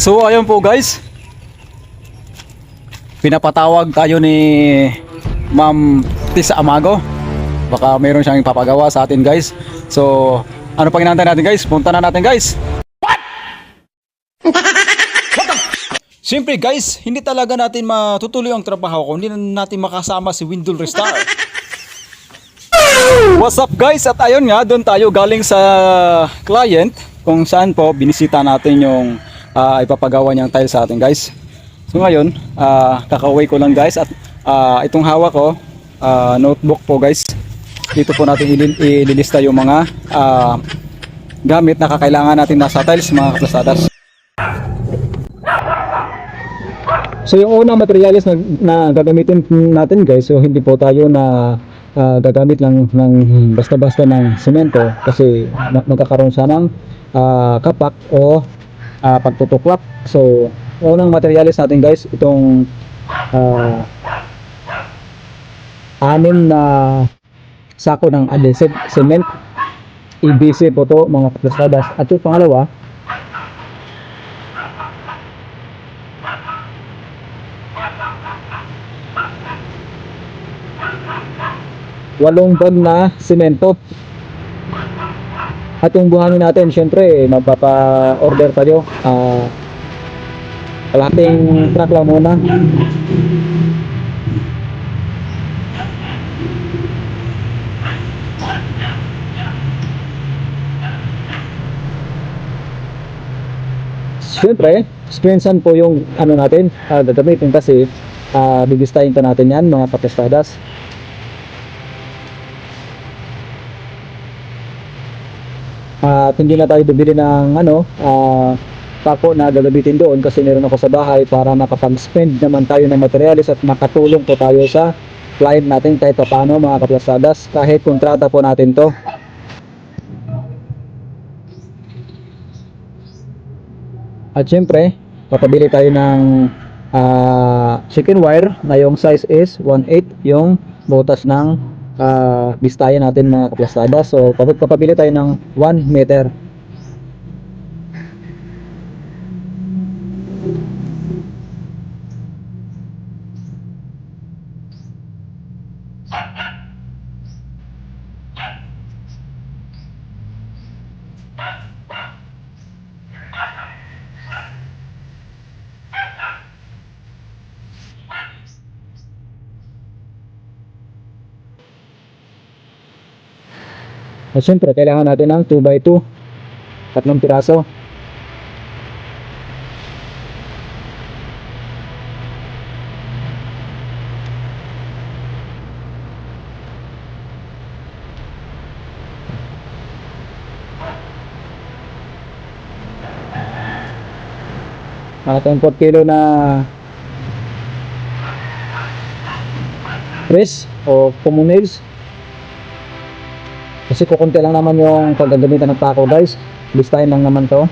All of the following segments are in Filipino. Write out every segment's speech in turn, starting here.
So ayun po guys. Pinapatawag tayo ni Ma'am Tisa Amago. Baka mayroon siyang ipapagawa sa atin guys. So ano pang inaantay natin guys? Punta na natin guys. Siyempre guys, hindi talaga natin matutuloy ang trabaho kung hindi na natin makasama si Windul Restar. What's up guys? At ayun nga, doon tayo galing sa client kung saan po binisita natin yung ah, ipapagawa niyang tile sa atin guys. So ngayon, ah, kakauwi ko lang guys at ah, itong hawak ko, ah, notebook po guys. Dito po natin ilil- ililista yung mga ah, gamit na kakailangan natin nasa tiles mga kaplasadas. So yung unang materials na, na gagamitin natin guys, so hindi po tayo na ah, gagamit lang ng basta-basta ng semento kasi ma- magkakaroon siya ng ah, kapak o ah, pagtutuklap. So unang materials natin guys, itong ah, anim na sako ng adhesive cement EBC po to mga kaplasadas. At yung pangalawa, walong bag na simento. At yung buhangin natin, syempre, magpapa-order tayo. Ah, kalahating truck lang muna. Syempre, sprinsan po yung ano natin, uh, gagamitin kasi uh, bibistahin pa natin yan, mga kapestadas. At hindi na tayo bibili ng ano, ah, pako na gagamitin doon kasi meron ako sa bahay para makapag-spend naman tayo ng materials at makatulong po tayo sa client natin kahit pa paano mga kaplasadas kahit kontrata po natin to. At syempre, papabili tayo ng ah, chicken wire na yung size is 1/8 yung butas ng ah, bistayan natin mga kaplastada. So, pap- papabili tayo ng 1 meter. At syempre, kailangan natin ng 2x2. Tatlong piraso. At ang 4 kilo na press o common nails kasi kukunti lang naman yung paggagamitan ng pako guys. Listahin lang naman to.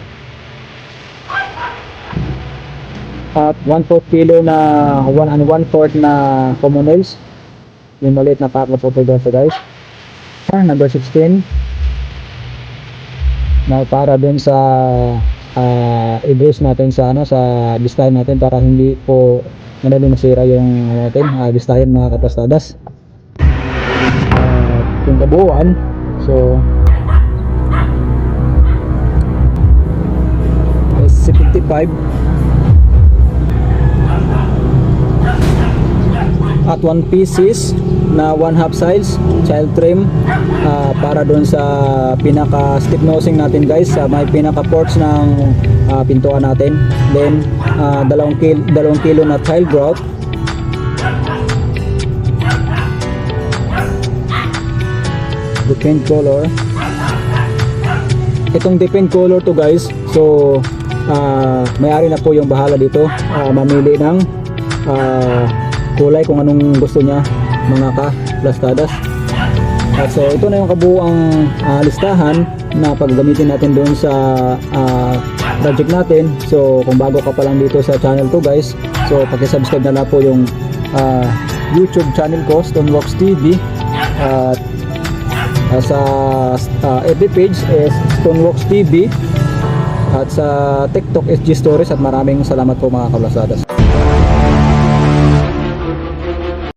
At 1/4 kilo na 1 and 1/4 na common nails. Yung maliit na pako po ito guys. Ah, number 16. Na para din sa uh, i-brace natin sa ano sa listahin natin para hindi po madali masira yung ano natin, uh, listahin mga kapastadas. At yung kabuuan So is 75 at 1 pieces na 1 half size child trim ah, para doon sa pinaka stick nosing natin guys sa may pinaka ports ng ah, pintuan natin. Then ah, dalawang kilo, dalawang kilo na tile grout paint color. Itong depend color to guys. So ah may-ari na po yung bahala dito. Ah, mamili ng ah, kulay kung anong gusto niya mga ka-plastadas at so ito na yung kabuang ah, listahan na paggamitin natin doon sa ah, project natin. So kung bago ka pa lang dito sa channel to guys so paki-subscribe na lang po yung ah, YouTube channel ko Stoneworks TV at Uh, sa uh, FB page is Stoneworks TV At sa TikTok SG Stories at maraming salamat po mga kablasadas.